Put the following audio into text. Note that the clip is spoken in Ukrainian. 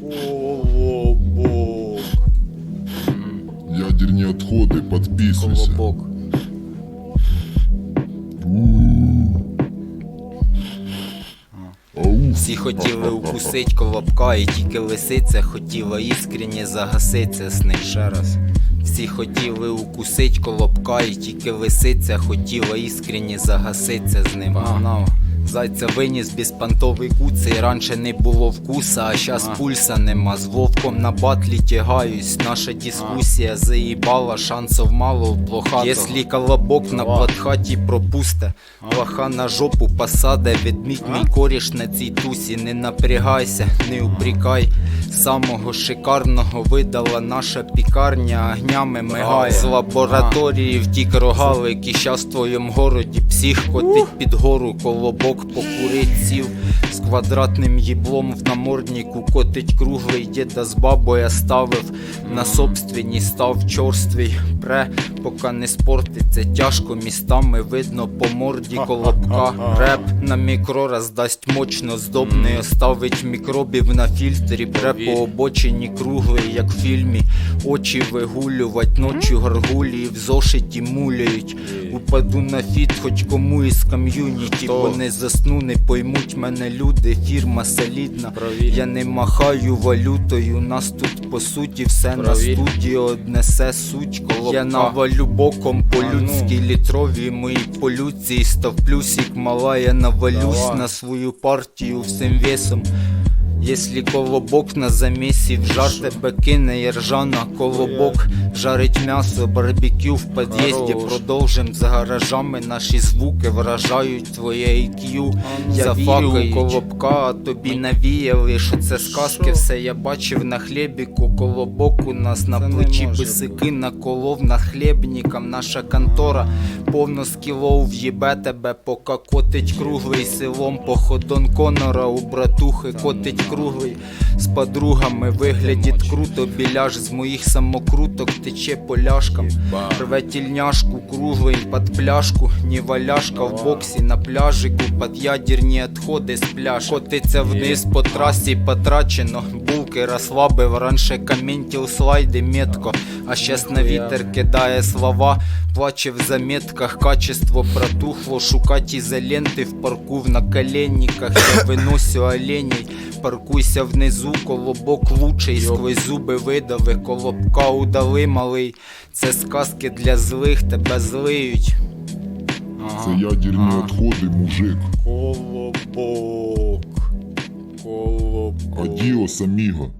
Колобок. Ядерні відходи, підписуйся. Колобок. Всі хотіли укусить колобка, і тільки лисиця хотіла іскренні загаситься з ним ще раз. Всі хотіли укусить колобка, і тільки лисиця хотіла іскренні загаситься з ним. Погнав. Зайця виніс безпантовий куцей, раніше не було вкуса, а щас пульса нема. З вовком на батлі тягаюсь. Наша дискусія заїбала, шансов мало в плохато. Єслі колобок на платхаті пропусте, плаха на жопу посаде, відміть мій коріш на цій тусі, не напрягайся, не упрікай. Самого шикарного видала наша пікарня, огнями мигає. З лабораторії втік рогалик, і щас в твоєму городі псих котить під гору, колобок покурить сів. З квадратним їблом в наморднику котить круглий діда з бабою ставив на собственній став чорствий пре, поки не спортиться тяжко містами видно по морді колобка. Реп на мікро роздасть мощно здобний, оставить мікробів на фільтрі, пре по обочині круглий, як в фільмі. Очі вигулювать, ночі гаргулії в зошиті муляють. Упаду на фіт, хоч кому із ком'юніті, бо не засну, не поймуть мене люди, фірма солідна. Я не махаю валютою, нас тут по суті все на студіо однесе суть коло. Я навалю боком по-людськи літрові мої полюції, став плюсик мала, я навалюсь на свою партію всім весом. Если колобок на замісі в жар тебе кине ержана колобок жарить м'ясо, барбекю в під'їзді Продовжим за гаражами наші звуки вражають твоє IQ Я вірю у колобка, а тобі навіяли, що це сказки Все я бачив на хлібіку, колобок у нас на плечі. бисики наколов над хлібником Наша контора повно скілов в'єбе тебе, поки котить круглий селом Походон Конора у братухи котить круглий. З подругами виглядить круто, біляж з моїх самокруток тече поляшкам Рве тільняшку круглий під пляшку, ні валяшка в боксі на пляжику, під ядерні відходи з пляж Котиться вниз по трасі потрачено, булки розслабив, раніше коментів слайди метко, а щас на вітер кидає слова, плаче в заметках, качество протухло, шукать ізоленти в парку в наколенниках, я виносю оленей, паркуйся внизу, колобок лучий, сквозь зуби видави, колобка удали малий, це сказки для злих, тебе злиють. Це ядерні відходи, мужик. Колобок. Колобок. Адіос, аміго.